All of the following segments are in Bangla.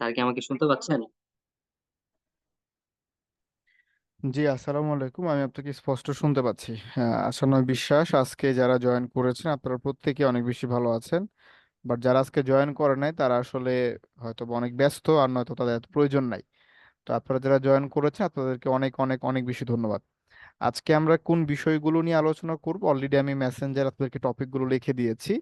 স্যার কি আমাকে শুনতে পাচ্ছেন? জি, আসসালামু আলাইকুম। আমি আপনাকে স্পষ্ট শুনতে পাচ্ছি। হ্যাঁ আশা বিশ্বাস, আজকে যারা জয়েন করেছেন, আপনারা প্রত্যেকে অনেক বেশি ভালো আছেন। বাট যারা আজকে জয়েন করে নাই, তারা আসলে হয়তো অনেক ব্যস্ত আর নয়তো তাদের এত প্রয়োজন নাই। তো আপনারা যারা জয়েন করেছেন, আপনাদেরকে অনেক অনেক অনেক বেশি ধন্যবাদ। আজকে আমরা কোন বিষয়গুলো নিয়ে আলোচনা করব? অলরেডি আমি মেসেঞ্জার আপনাদেরকে টপিকগুলো লিখে দিয়েছি।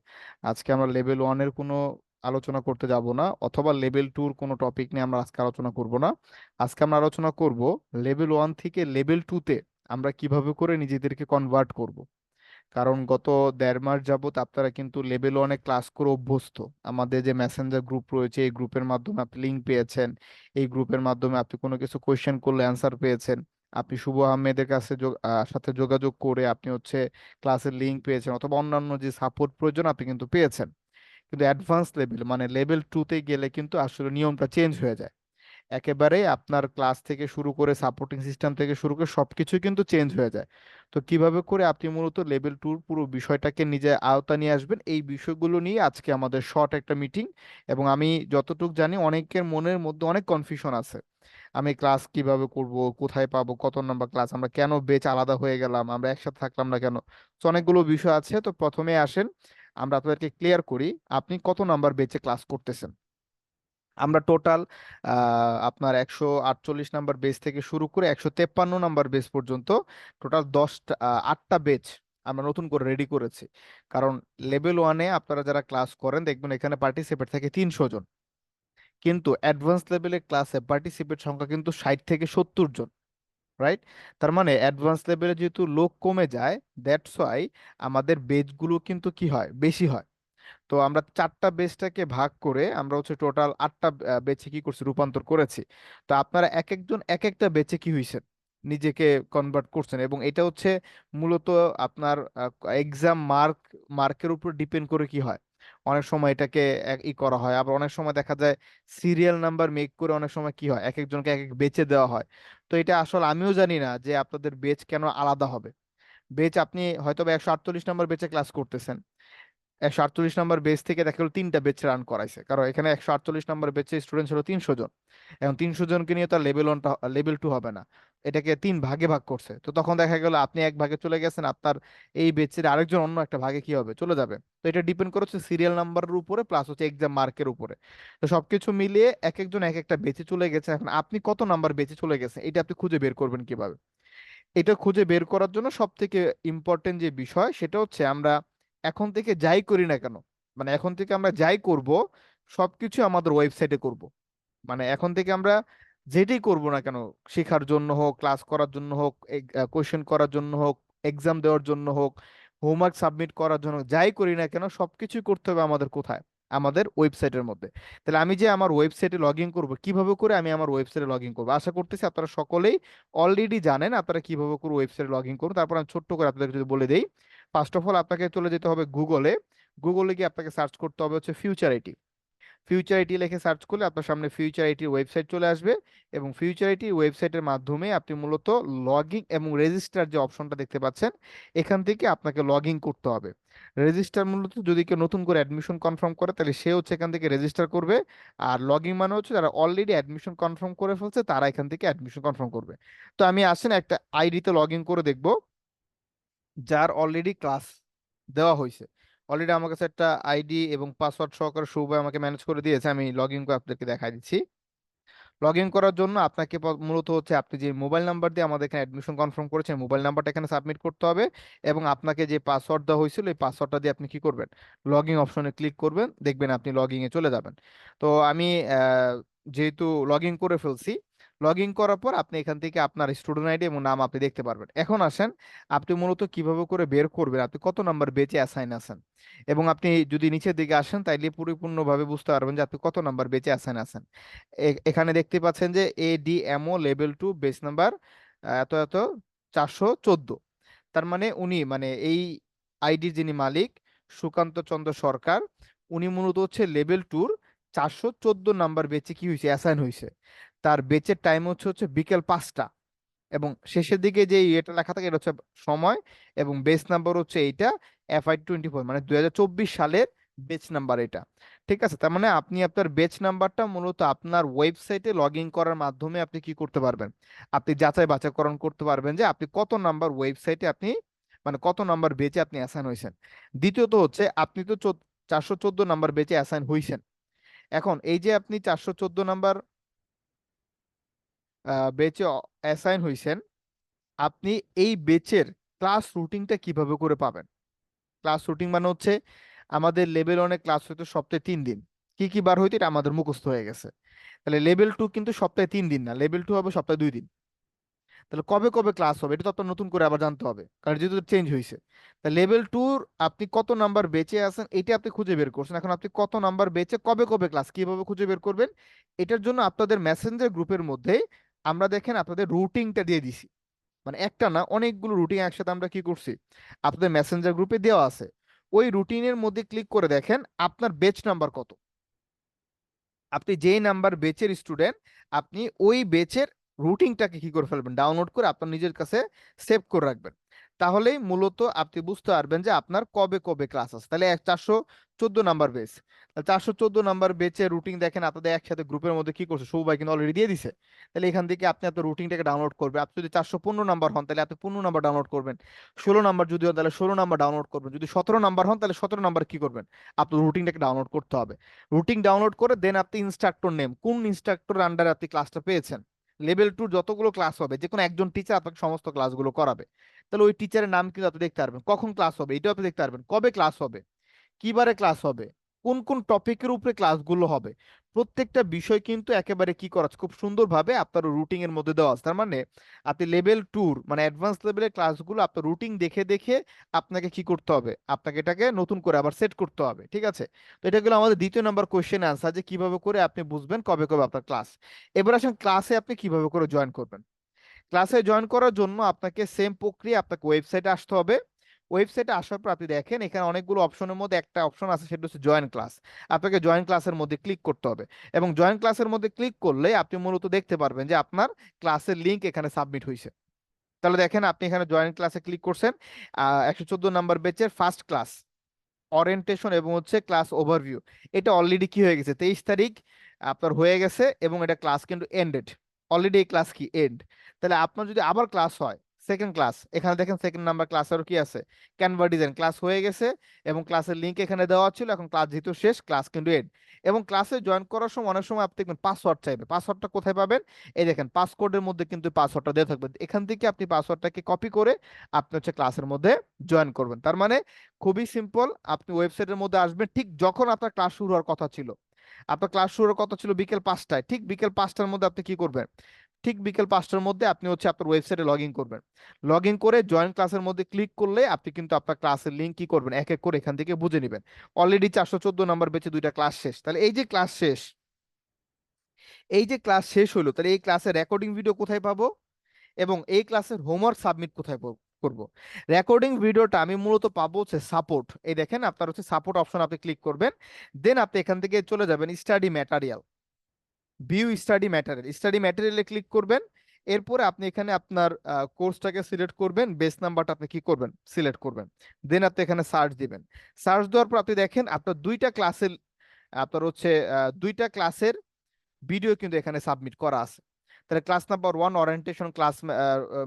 আজকে আমরা লেভেল ওয়ানের কোনো আলোচনা করতে যাব না, অথবা লেভেল টুর কোনো টপিক নিয়ে আমরা আজকে আলোচনা করব না। আজকে আমরা আলোচনা করব লেভেল ওয়ান থেকে লেভেল টুতে আমরা কীভাবে করে নিজেদেরকে কনভার্ট করব। কারণ গত দেড় মাস যাবত আপনারা কিন্তু লেভেল ওয়ানে ক্লাস করে অভ্যস্ত। আমাদের যে মেসেঞ্জার গ্রুপ রয়েছে, এই গ্রুপের মাধ্যমে আপনি লিঙ্ক পেয়েছেন, এই গ্রুপের মাধ্যমে আপনি কোনো কিছু কোয়েশ্চেন করলে অ্যান্সার পেয়েছেন। আপনি শুভ আহমেদের কাছে সাথে যোগাযোগ করে আপনি হচ্ছে ক্লাসের লিঙ্ক পেয়েছেন, অথবা অন্যান্য যে সাপোর্ট প্রয়োজন আপনি কিন্তু পেয়েছেন। কিন্তু অ্যাডভান্স লেভেল মানে লেভেল টুতে গেলে কিন্তু আসলে নিয়মটা চেঞ্জ হয়ে যায়। একেবারে আপনার ক্লাস থেকে শুরু করে সাপোর্টিং সিস্টেম থেকে শুরু করে সবকিছু কিন্তু চেঞ্জ হয়ে যায়। তো কীভাবে করে আপনি মূলত লেভেল টুর পুরো বিষয়টাকে নিজে আওতা নিয়ে আসবেন, এই বিষয়গুলো নিয়ে আজকে আমাদের শর্ট একটা মিটিং এবং আমি যতটুকু জানি অনেকের মনের মধ্যে অনেক কনফিউশন আছে। আমি ক্লাস কীভাবে করব, কোথায় পাবো, কত নাম্বার ক্লাস আমরা কেন বেচ আলাদা হয়ে গেলাম, আমরা একসাথে থাকলাম না কেন? তো অনেকগুলো বিষয় আছে, তো প্রথমে আসেন আমরা আপনাদেরকে ক্লিয়ার করি, আপনি কত নাম্বার বেচে ক্লাস করতেছেন? আমরা টোটাল আপনার একশো আটচল্লিশ নাম্বার বেস থেকে শুরু করে একশো তেপ্পান্ন নাম্বার বেস পর্যন্ত টোটাল দশটা আটটা বেচ আমরা নতুন করে রেডি করেছি। কারণ লেভেল ওয়ানে আপনারা যারা ক্লাস করেন, দেখবেন এখানে পার্টিসিপেট থাকে তিনশো জন। কিন্তু অ্যাডভান্স লেভেলের ক্লাসে পার্টিসিপেট সংখ্যা কিন্তু ষাট থেকে সত্তর জন। রাইট তার মানে অ্যাডভান্স লেভেলে যেহেতু লোক কমে যায় দ্যাটস ওয়াই আমাদের বেচগুলো কিন্তু কি হয়? বেশি হয়। তো আমরা চারটা বেচটাকে ভাগ করে আমরা হচ্ছে টোটাল আটটা বেচে কি করছি? রূপান্তর করেছি। তো আপনারা এক একজন এক একটা বেচে কি হয়েছেন নিজেকে কনভার্ট করছেন এবং এটা হচ্ছে মূলত আপনার এক্সাম মার্ক মার্কের উপর ডিপেন্ড করে কি হয়? অনেক সময় এটাকে ই করা হয়। আবার অনেক সময় দেখা যায় সিরিয়াল নাম্বার মেক করে অনেক সময় কি হয়? এক একজনকে এক এক বেচে দেওয়া হয়। তো এটা আসলে আমিও জানি না যে আপনাদের বেচ কেন আলাদা হবে। বেচ আপনি হয়তো বা একশো আটচল্লিশ নাম্বার বেচে ক্লাস করতেছেন। একশো আটচল্লিশ নাম্বার বেচ থেকে দেখা গেলো তিনটা বেচ রান করাইছে। কারণ এখানে একশো আটচল্লিশ নাম্বার বেচে স্টুডেন্ট ছিল তিনশো জন। এখন তিনশো জনকে নিয়ে তার লেভেল ওয়ানটা লেভেল টু হবে না। এটাকে তিন ভাগে ভাগ করছে। তো তখন দেখা গেল আপনি এক ভাগে চলে গেছেন, আপনার এই বেচের আরেকজন অন্য একটা ভাগে কি হবে? চলে যাবে। তো এটা ডিপেন্ড করছে সিরিয়াল নাম্বারের উপরে প্লাস হচ্ছে এক্সাম মার্কের উপরে। তো সবকিছু মিলিয়ে এক একজন এক একটা বেচে চলে গেছে। এখন আপনি কত নাম্বার বেচে চলে গেছেন? এটা আপনি খুঁজে বের করবেন কীভাবে? এটা খুঁজে বের করার জন্য সব থেকে ইম্পর্টেন্ট যে বিষয় সেটা হচ্ছে আমরা এখন থেকে যাই করি না কেন মানে এখন থেকে আমরা যাই করব সবকিছু আমাদের ওয়েবসাইটে করব। মানে এখন থেকে আমরা যেটাই করব না কেন, শেখার জন্য হোক ক্লাস করার জন্য হোক কোশ্চেন করার জন্য হোক এক্সাম দেওয়ার জন্য হোক হোমওয়ার্ক সাবমিট করার জন্য যাই করি না কেন, সবকিছুই করতে হবে আমাদের কোথায়? আমাদের ওয়েবসাইটের মধ্যে। তাহলে আমি যে আমার ওয়েবসাইটে লগ ইন করব, কীভাবে করে আমি আমার ওয়েবসাইটে লগ ইন করব? আশা করতেছি আপনারা সকলেই অলরেডি জানেন আপনারা কীভাবে করে ওয়েবসাইটে লগ ইন করুন। তারপর আমি ছোট্ট করে আপনাদের যদি বলে দিই ফার্স্ট অফ অল আপনাকে চলে যেতে হবে গুগলে গুগলে গিয়ে আপনাকে সার্চ করতে হবে হচ্ছে ফিউচার আইটি ফিউচার আইটি লিখে সার্চ করলে আপনার সামনে ফিউচার আইটির ওয়েবসাইট চলে আসবে এবং ফিউচার আইটি ওয়েবসাইটের মাধ্যমে আপনি মূলত লগইন এবং রেজিস্টার যে অপশনটা দেখতে পাচ্ছেন, এখান থেকে আপনাকে লগ করতে হবে। রেজিস্টার মূলত যদি কেউ নতুন করে অ্যাডমিশন কনফার্ম করে, তাহলে সে হচ্ছে এখান থেকে রেজিস্টার করবে। আর লগ ইন মানে হচ্ছে যারা অলরেডি অ্যাডমিশন কনফার্ম করে ফেলছে, তারা এখান থেকে অ্যাডমিশন কনফার্ম করবে। তো আমি আসেন একটা আইডিতে লগ ইন করে দেখব, যার অলরেডি ক্লাস দেওয়া হয়েছে। অলরেডি আমার কাছে একটা আইডি এবং পাসওয়ার্ড সহকারে শুভ আমাকে ম্যানেজ করে দিয়েছে। আমি লগ ইন করে আপনাদেরকে দেখাই দিচ্ছি। লগ ইন করার জন্য আপনাকে মূলত হচ্ছে আপনি যে মোবাইল নাম্বার দিয়ে আমাদের এখানে অ্যাডমিশন কনফার্ম করেছেন মোবাইল নাম্বারটা এখানে সাবমিট করতে হবে এবং আপনাকে যে পাসওয়ার্ড দেওয়া হয়েছিল, এই পাসওয়ার্ডটা দিয়ে আপনি কি করবেন? লগ ইন অপশনে ক্লিক করবেন, দেখবেন আপনি লগ ইনে চলে যাবেন। তো আমি যেহেতু লগ ইন করে ফেলছি লগ ইন করার পর আপনি এখান থেকে আপনার স্টুডেন্ট আইডি এবং নাম আপনি দেখতে পারবেন। এখন আসেন, আপনি মূলত কীভাবে করে বের করবেন? আপনি কত নাম্বার বেচে অ্যাসাইন আছেন? এবং আপনি যদি নিচের দিকে আসেন, তাইলে পরিপূর্ণভাবে বুঝতে পারবেন যে আপনি কত নাম্বার বেচে অ্যাসাইন আছেন। এখানে দেখতে পাচ্ছেন যে A D MO level two base number এত এত, চারশো চোদ্দ। তার মানে উনি মানে এই আইডির যিনি মালিক, সুকান্ত চন্দ্র সরকার, উনি মূলত হচ্ছে লেভেল টুর চারশো চোদ্দ নাম্বার বেচে কি হয়েছে অ্যাসাইন হয়েছে তার বেচের টাইম হচ্ছে হচ্ছে বিকেল পাঁচটা। এবং শেষের দিকে যে এটা লেখা থাকে, এটা হচ্ছে সময় এবং বেস নাম্বার হচ্ছে এইটা এফআই টোয়েন্টি ফোর মানে দুই হাজার চব্বিশ সালের বেচ নাম্বার এটা। ঠিক আছে? তার মানে আপনি আপনার বেচ নাম্বারটা মূলত আপনার ওয়েবসাইটে লগ ইন করার মাধ্যমে আপনি কি করতে পারবেন? আপনি যাচাই বাছাইকরণ করতে পারবেন যে আপনি কত নাম্বার ওয়েবসাইটে আপনি মানে কত নাম্বার বেচে আপনি অ্যাসাইন হয়েছেন। দ্বিতীয়ত হচ্ছে, আপনি তো চারশো চোদ্দ নাম্বার বেচে অ্যাসাইন হয়েছেন এখন এই যে আপনি চারশো চোদ্দ নাম্বার বেচে অ্যাসাইন হয়েছেন আপনি এই বেচের ক্লাস রুটিনটা কীভাবে করে পাবেন? ক্লাস রুটিন মানে হচ্ছে আমাদের লেভেল ওয়ানে ক্লাস হইতো সপ্তাহে তিন দিন। কি কি বার হইতো? এটা আমাদের মুখস্থ হয়ে গেছে। তাহলে লেভেল টু কিন্তু সপ্তাহে তিন দিন না লেভেল টু হবে সপ্তাহে দুই দিন। তাহলে কবে কবে ক্লাস হবে? এটা তো আপনার নতুন করে আবার জানতে হবে, কারণ যেহেতু চেঞ্জ হয়েছে তা লেভেল টুর আপনি কত নাম্বার বেঁচে আছেন, এটা আপনি খুঁজে বের করছেন। এখন আপনি কত নাম্বার বেঁচে কবে কবে ক্লাস কীভাবে খুঁজে বের করবেন? এটার জন্য আপনাদের মেসেঞ্জার গ্রুপের মধ্যে আমরা দেখেন আপনাদের রুটিংটা দিয়ে দিছি। মানে একটা না, অনেকগুলো রুটিন একসাথে আমরা কি করছি? আপনাদের মেসেঞ্জার গ্রুপে দেওয়া আছে। ওই রুটিনের মধ্যে ক্লিক করে দেখেন আপনার বেচ নাম্বার কত। আপনি যেই নাম্বার বেচের স্টুডেন্ট আপনি ওই বেচের রুটিংটাকে কি করে ফেলবেন? ডাউনলোড করে আপনার নিজের কাছে সেভ করে রাখবেন। তাহলেই মূলত আপনি বুঝতে পারবেন যে আপনার কবে কবে ক্লাস আছে। তাহলে এক চারশো চোদ্দ নাম্বার বেচ চারশো চোদ্দ নাম্বার বেচে রুটিন দেখেন, আপনাদের একসাথে গ্রুপের মধ্যে কি করছে? সবাই কিন্তু অলরেডি দিয়ে দিছে। তাহলে এখান থেকে আপনি আপনার রুটিনটাকে ডাউনলোড করবেন। আপনি যদি চারশো পনেরো নাম্বার হন, তাহলে আপনি পনেরো নাম্বার ডাউনলোড করবেন। ষোলো নাম্বার যদি হন, তাহলে ষোলো নাম্বার ডাউনলোড করবেন। যদি সতেরো নাম্বার হন, তাহলে সতেরো নাম্বার কি করবেন? আপনার রুটিনটাকে ডাউনলোড করতে হবে। রুটিন ডাউনলোড করে দেন আপনি ইনস্ট্রাক্টর নেম কোন ইনস্ট্রাক্টর আন্ডারে আপনি ক্লাসটা পেয়েছেন? লেভেল টু যতগুলো ক্লাস হবে যে কোনো একজন টিচার আপনাকে সমস্ত ক্লাসগুলো করাবে। তাহলে ওই টিচারের নাম কিন্তু আপনি দেখতে পারবেন। কখন ক্লাস হবে? এটাও আপনি দেখতে পারবেন। কবে ক্লাস হবে? কিবারে ক্লাস হবে? কোন কোন টপিকের উপরে ক্লাসগুলো হবে। প্রত্যেকটা বিষয় কিন্তু একেবারে কি করা খুব সুন্দরভাবে আপনার রুটিং এর মধ্যে দেওয়া আছে। তার মানে আপনি লেভেল টুর মানে অ্যাডভান্স লেভেলের ক্লাসগুলো আপনার রুটিন দেখে দেখে আপনাকে কি করতে হবে? আপনাকে এটাকে নতুন করে আবার সেট করতে হবে। ঠিক আছে? তো এটা গেলো আমাদের দ্বিতীয় নাম্বার কোয়েশ্চেন আনসার যে কীভাবে করে আপনি বুঝবেন কবে কবে আপনার ক্লাস এবার আসেন ক্লাসে আপনি কীভাবে করে জয়েন করবেন? ক্লাসে জয়েন করার জন্য আপনাকে সেম প্রক্রিয়া আপনাকে ওয়েবসাইটে আসতে হবে। ওয়েবসাইটে আসার পর আপনি দেখেন এখানে অনেকগুলো অপশনের মধ্যে একটা অপশন আছে, সেটা হচ্ছে জয়েন ক্লাস আপনাকে জয়েন ক্লাসের মধ্যে ক্লিক করতে হবে এবং জয়েন ক্লাসের মধ্যে ক্লিক করলে আপনি মূলত দেখতে পারবেন যে আপনার ক্লাসের লিঙ্ক এখানে সাবমিট হয়েছে তাহলে দেখেন আপনি এখানে জয়েন ক্লাসে ক্লিক করছেন একশো চোদ্দ নাম্বার বেচের ফার্স্ট ক্লাস অরিয়েন্টেশন এবং হচ্ছে ক্লাস ওভারভিউ এটা অলরেডি কি হয়ে গেছে? তেইশ তারিখ আপনার হয়ে গেছে এবং এটা ক্লাস কিন্তু এন্ডেড অলরেডি এই ক্লাস কি এন্ড তাহলে আপনার যদি আবার ক্লাস হয় সেকেন্ড ক্লাস এখানে দেখেন সেকেন্ড নাম্বার ক্লাস আরও কি আছে? ক্যানভা ডিজাইন ক্লাস হয়ে গেছে এবং ক্লাসের লিঙ্ক এখানে দেওয়া ছিল। এখন ক্লাস যেহেতু শেষ ক্লাস কিন্তু এড এবং ক্লাসে জয়েন করার সময় অনেক সময় আপনি দেখবেন পাসওয়ার্ড চাইবে। পাসওয়ার্ডটা কোথায় পাবেন? এই দেখেন পাসকোডের মধ্যে কিন্তু পাসওয়ার্ডটা দেওয়া থাকবে। এখান থেকে আপনি পাসওয়ার্ডটাকে কপি করে আপনি হচ্ছে ক্লাসের মধ্যে জয়েন করবেন। তার মানে খুবই সিম্পল আপনি ওয়েবসাইটের মধ্যে আসবেন ঠিক যখন আপনার ক্লাস শুরু হওয়ার কথা ছিল। আপনার ক্লাস শুরুর কথা ছিল বিকেল পাঁচটায়। ঠিক বিকেল পাঁচটার মধ্যে আপনি কি করবেন? ঠিক বিকেল পাঁচটার মধ্যে আপনি হচ্ছে আপনার ওয়েবসাইটে লগ ইন করবেন। লগ করে জয়েন ক্লাসের মধ্যে ক্লিক করলে আপনি কিন্তু আপনার ক্লাসের লিঙ্ক কি করবেন? এক এক করে এখান থেকে বুঝে নেবেন। অলরেডি চারশো চোদ্দ নাম্বার বেঁচে দুইটা ক্লাস শেষ। তাহলে এই যে ক্লাস শেষ, এই যে ক্লাস শেষ হলো, তাহলে এই ক্লাসের রেকর্ডিং ভিডিও কোথায় পাবো? এবং এই ক্লাসের হোমওয়ার্ক সাবমিট কোথায় করব? রেকর্ডিং ভিডিওটা আমি মূলত পাবো হচ্ছে সাপোর্ট এই দেখেন আপনার হচ্ছে সাপোর্ট অপশন আপনি ক্লিক করবেন দেন আপনি এখান থেকে চলে যাবেন study material view study material study ম্যাটেরিয়ালে click করবেন, এরপরে আপনি এখানে আপনার কোর্সটাকে সিলেক্ট করবেন বেস নাম্বারটা আপনি কি করবেন? সিলেক্ট করবেন। দেন আপনি এখানে সার্চ দিবেন। সার্চ দেওয়ার পর আপনি দেখেন আপনার দুইটা ক্লাসের আপনার হচ্ছে দুইটা ক্লাসের ভিডিও কিন্তু এখানে সাবমিট করা আছে। তাহলে class number one orientation class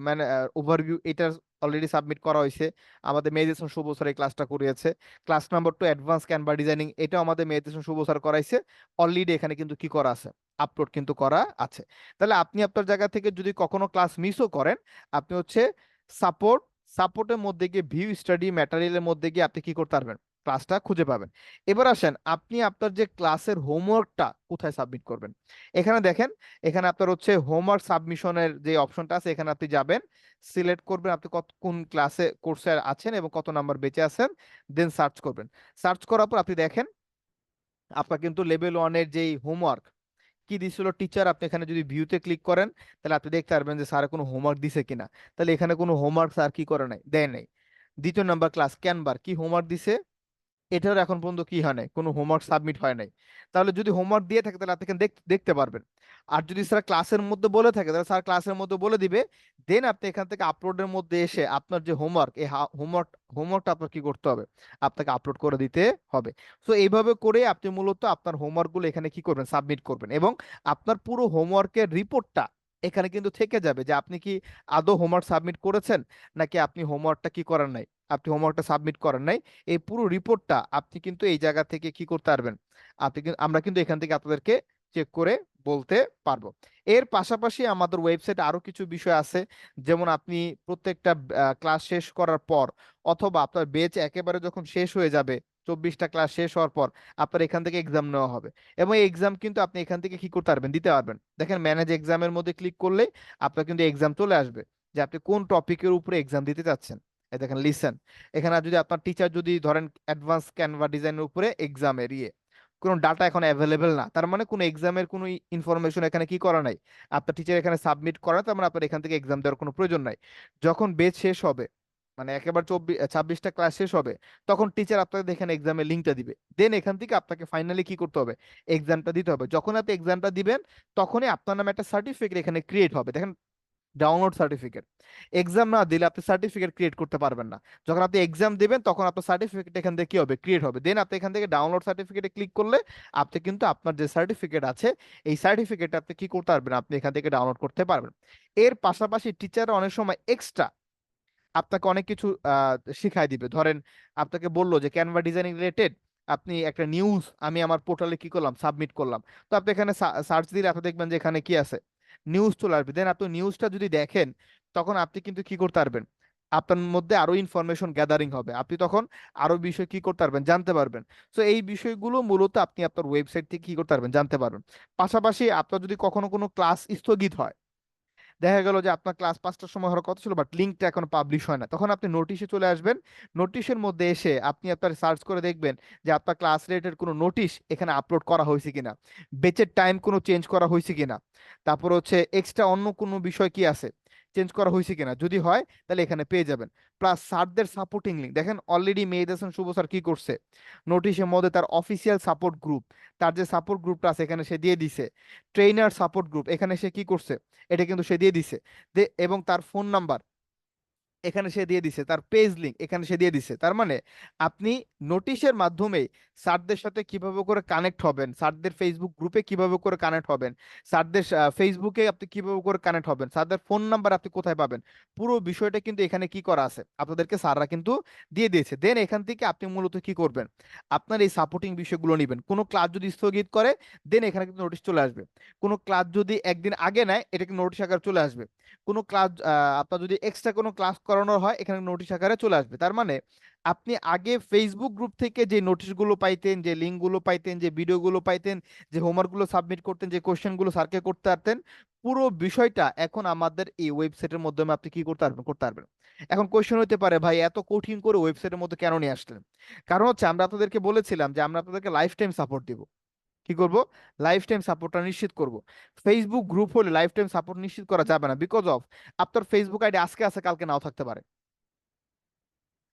মানে ওভারভিউ এটার অলরেডি সাবমিট করা হয়েছে। আমাদের মেডিটেশন শুভ স্যার এই ক্লাসটা করিয়েছে। Class number two advance Canva designing এটাও আমাদের মেডিটেশন শুভ স্যার করাইছে। অলরেডি এখানে কিন্তু কি করা আছে? আপলোড কিন্তু করা আছে। তাহলে আপনি আপনার জায়গা থেকে যদি কখনো ক্লাস মিসও করেন, আপনি হচ্ছে সাপোর্ট সাপোর্টের মধ্যে গিয়ে ভিউ স্টাডি ম্যাটেরিয়ালের মধ্যে গিয়ে আপনি কি করতে পারবেন? ক্লাসটা খুঁজে পাবেন। এবার আসেন, আপনি আপনার যে ক্লাসের হোমওয়ার্কটা কোথায় সাবমিট করবেন? এখানে দেখেন, এখানে আপনার হচ্ছে হোমওয়ার্ক সাবমিশনের যে অপশনটা আছে, এখানে আপনি যাবেন সিলেক্ট করবেন আপনি কত, কোন ক্লাসে কোর্সে আছেন এবং কত নাম্বার বেঁচে আছেন দেন সার্চ করবেন। সার্চ করার পর আপনি দেখেন, আপনার কিন্তু লেভেল ওয়ানের যেই হোমওয়ার্ক কি দিছিল টিচার আপনি এখানে যদি ভিউতে ক্লিক করেন, তাহলে আপনি দেখতে পারবেন যে স্যার কোনো হোমওয়ার্ক দিছে কিনা। তাহলে এখানে কোনো হোমওয়ার্ক স্যার কি করে নাই? দেয় নাই। দ্বিতীয় নাম্বার ক্লাস ক্যানবার কি হোমওয়ার্ক দিছে? এটার এখন পর্যন্ত কি হয় নাই? কোনো হোমওয়ার্ক সাবমিট হয় নাই। তাহলে যদি হোমওয়ার্ক দিয়ে থাকে, তাহলে আপনি দেখতে পারবেন। আর যদি স্যার ক্লাসের মধ্যে বলে থাকে, তাহলে স্যার ক্লাসের মধ্যে বলে দিবে দেন আপনি এখান থেকে আপলোডের মধ্যে এসে আপনার যে হোমওয়ার্ক এই হোমওয়ার্ক হোমওয়ার্কটা আপনার কি করতে হবে? আপনাকে আপলোড করে দিতে হবে। সো এইভাবে করে আপনি মূলত আপনার হোমওয়ার্কগুলো এখানে কি করবেন? সাবমিট করবেন। এবং আপনার পুরো হোমওয়ার্কের রিপোর্টটা এখানে কিন্তু থেকে যাবে যে আপনি কি আদৌ হোমওয়ার্ক সাবমিট করেছেন? নাকি আপনি হোমওয়ার্কটা কি করেন নাই? আপনি হোমওয়ার্কটা সাবমিট করেন নাই, এই পুরো রিপোর্টটা আপনি কিন্তু এই জায়গা থেকে কি করতে পারবেন? আপনি কিন্তু আমরা কিন্তু এখান থেকে আপনাদেরকে চেক করে বলতে পারব। এর পাশাপাশি আমাদের ওয়েবসাইটে আরও কিছু বিষয় আছে, যেমন আপনি প্রত্যেকটা ক্লাস শেষ করার পর অথবা আপনার বেচ একেবারে যখন শেষ হয়ে যাবে, চব্বিশটা ক্লাস শেষ হওয়ার পর আপনার এখান থেকে এক্সাম নেওয়া হবে এবং এই এক্সাম কিন্তু আপনি এখান থেকে কি করতে পারবেন? দিতে পারবেন। দেখেন ম্যানেজ এক্সামের মধ্যে ক্লিক করলে আপনার কিন্তু এক্সাম চলে আসবে যে আপনি কোন টপিকের উপরে এক্সাম দিতে চাচ্ছেন। দেখেন লিসেন এখানে যদি আপনার টিচার যদি ধরেন অ্যাডভান্স ক্যানভা ডিজাইনের উপরে এক্সামের ইয়ে কোনো ডাটা এখন অ্যাভেলেবেল না, তার মানে কোনো এক্সামের কোনো ইনফরমেশন এখানে কি করা নাই? আপনার টিচার এখানে সাবমিট করা, তার মানে আপনার এখান থেকে এক্সাম দেওয়ার কোনো প্রয়োজন নাই। যখন বেচ শেষ হবে মানে একেবারে চব্বিশ ছাব্বিশটা ক্লাস শেষ হবে, তখন টিচার আপনাকে এখানে এক্সামের লিঙ্কটা দিবে। দেন এখান থেকে আপনাকে ফাইনালি কি করতে হবে? এক্সামটা দিতে হবে। যখন আপনি এক্সামটা দিবেন, তখনই আপনার নামে একটা সার্টিফিকেট এখানে ক্রিয়েট হবে। দেখেন ডাউনলোড সার্টিফিকেট এক্সাম না দিলে আপনি সার্টিফিকেট ক্রিয়েট করতে পারবেন না। যখন আপনি এক্সাম দিবেন, তখন আপনার সার্টিফিকেট এখান থেকে কি হবে? ক্রিয়েট হবে। দেন আপনি এখান থেকে ডাউনলোড সার্টিফিকেটে ক্লিক করলে, আপনি কিন্তু আপনার যে সার্টিফিকেট আছে, এই সার্টিফিকেট আপনি কি করতে পারবেন? আপনি এখান থেকে ডাউনলোড করতে পারবেন। এর পাশাপাশি টিচাররা অনেক সময় এক্সট্রা আপনাকে অনেক কিছু শিখাই দিবে। ধরেন আপনাকে বলল যে ক্যানভা ডিজাইনিং রিলেটেড আপনি একটা নিউজ আমি আমার পোর্টালে কি করলাম? সাবমিট করলাম। তো আপনি এখানে সার্চ দিলে আপনি দেখবেন যে এখানে কি আছে? নিউজ চলে আসবে। দেন আপনি নিউজটা যদি দেখেন, তখন আপনি কিন্তু কি করতে পারবেন? আপনার মধ্যে আরও ইনফরমেশন গ্যাদারিং হবে। আপনি তখন আরও বিষয় কি করতে পারবেন? জানতে পারবেন। সো এই বিষয়গুলো মূলত আপনি আপনার ওয়েবসাইট থেকে কি করতে পারবেন? জানতে পারবেন। পাশাপাশি আপনার যদি কখনো কোনো ক্লাস স্থগিত হয় দেখা গেল যে আপনার ক্লাস পাঁচটার সময় হওয়ার কথা ছিল বাট লিঙ্কটা এখন পাবলিশ হয় না। তখন আপনি নোটিশে চলে আসবেন। নোটিশের মধ্যে এসে আপনি আপনার সার্চ করে দেখবেন যে আপনার ক্লাস রেটের কোনো নোটিশ এখানে আপলোড করা হয়েছে কিনা। বেচের টাইম কোনো চেঞ্জ করা হয়েছে কিনা। তারপর হচ্ছে এক্সট্রা অন্য কোনো বিষয় কি আছে? চেঞ্জ করা হয়েছে কিনা? যদি হয়, তাহলে এখানে পেয়ে যাবেন। প্লাস স্যারদের সাপোর্টিং লিঙ্ক দেখেন অলরেডি মেহেদ হাসান, শুভ স্যার কি করছে? নোটিশের মধ্যে তার অফিসিয়াল সাপোর্ট গ্রুপ তার যে সাপোর্ট গ্রুপটা আছে, এখানে সে দিয়ে দিছে। ট্রেনার সাপোর্ট গ্রুপ এখানে সে কি করছে? এটা কিন্তু সে দিয়ে দিছে। এবং তার ফোন নাম্বার এখানে সে দিয়ে দিছে, তার পেজ লিঙ্ক এখানে সে দিয়ে দিছে। তার মানে আপনি নোটিশের মাধ্যমে স্যারদের সাথে কীভাবে করে কানেক্ট হবেন, স্যারদের ফেসবুক গ্রুপে কীভাবে করে কানেক্ট হবেন, স্যারদের ফেসবুকে আপনি কীভাবে করে কানেক্ট হবেন, স্যারদের ফোন নাম্বার আপনি কোথায় পাবেন, পুরো বিষয়টা কিন্তু এখানে কি করা আছে? আপনাদেরকে স্যাররা কিন্তু দিয়ে দিয়েছে। দেন এখান থেকে আপনি মূলত কি করবেন? আপনার এই সাপোর্টিং বিষয়গুলো নেবেন। কোনো ক্লাস যদি স্থগিত করে দেন এখানে কিন্তু নোটিশ চলে আসবে। কোনো ক্লাস যদি একদিন আগে নেয় এটা কিন্তু নোটিশ আকারে চলে আসবে। কোনো ক্লাস আপনার যদি এক্সট্রা কোনো ক্লাস করানোর হয়, এখানে নোটিশ আকারে চলে আসবে। তার মানে আপনি আগে ফেসবুক গ্রুপ থেকে যে নোটিশগুলো পাইতেন, যে লিঙ্কগুলো পাইতেন, যে ভিডিওগুলো পাইতেন, যে হোমওয়ার্কগুলো সাবমিট করতেন, যে কোশ্চেনগুলো স্যারকে করতে পারতেন, পুরো বিষয়টা এখন আমাদের এই ওয়েবসাইটের মাধ্যমে আপনি কি করতে পারবেন করতে পারবেন। এখন কোশ্চেন হতে পারে, ভাই, এত কঠিন করে ওয়েবসাইটের মধ্যে কেন নিয়ে আসলেন? কারণ হচ্ছে আমরা আপনাদেরকে বলেছিলাম যে আমরা আপনাদেরকে লাইফ টাইম সাপোর্ট দিব। কি করব? লাইফ টাইম সাপোর্টটা নিশ্চিত করব। ফেসবুক গ্রুপ হলে লাইফ টাইম সাপোর্ট নিশ্চিত করা যাবে না বিকজ অফ আপনার ফেসবুক আইডি আজকে আছে, কালকে নাও থাকতে পারে।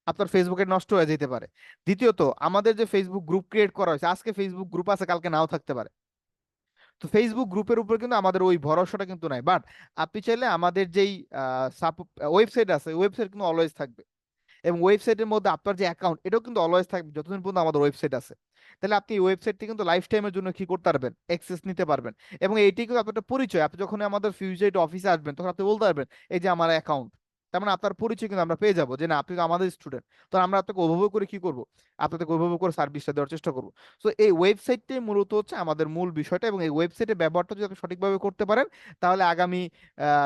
আপনার ফেসবুকে নষ্ট হয়ে যেতে পারে। দ্বিতীয়ত, আমাদের যে ফেসবুক গ্রুপ ক্রিয়েট করা হয়েছে, আজকে ফেসবুক গ্রুপ আছে, কালকে নাও থাকতে পারে। তো ফেসবুক গ্রুপের উপর কিন্তু আমাদের ওই ভরসাটা কিন্তু নাই। বাট আপনি চাইলে আমাদের যেই ওয়েবসাইট আছে ওয়েবসাইট কিন্তু অলওয়েজ থাকবে। এবং ওয়েবসাইটের মধ্যে আপনার যে অ্যাকাউন্ট এটাও কিন্তু অলওয়েজ থাকবে যতদিন পর্যন্ত আমাদের ওয়েবসাইট আছে। তাহলে আপনি এই ওয়েবসাইটটি কিন্তু লাইফ টাইমের জন্য কি করতে পারবেন? অ্যাক্সেস নিতে পারবেন। এবং এইটি কিন্তু আপনার পরিচয়। আপনি যখন আমাদের ফিউচার অফিসে আসবেন, তখন আপনি বলতে পারবেন, এই যে আমার অ্যাকাউন্ট তার মানে আপনার পরিচয় কিন্তু আমরা পেয়ে যাব যে না, আপনি আমাদের স্টুডেন্ট তো আমরা আপনাকে ওভাবে করে কি করব? আপনাকে ওইভাবে করে সার্ভিসটা দেওয়ার চেষ্টা করব। তো এই ওয়েবসাইটটাই মূলত হচ্ছে আমাদের মূল বিষয়টা এবং এই ওয়েবসাইটের ব্যবহারটা যদি আপনি সঠিকভাবে করতে পারেন, তাহলে আগামী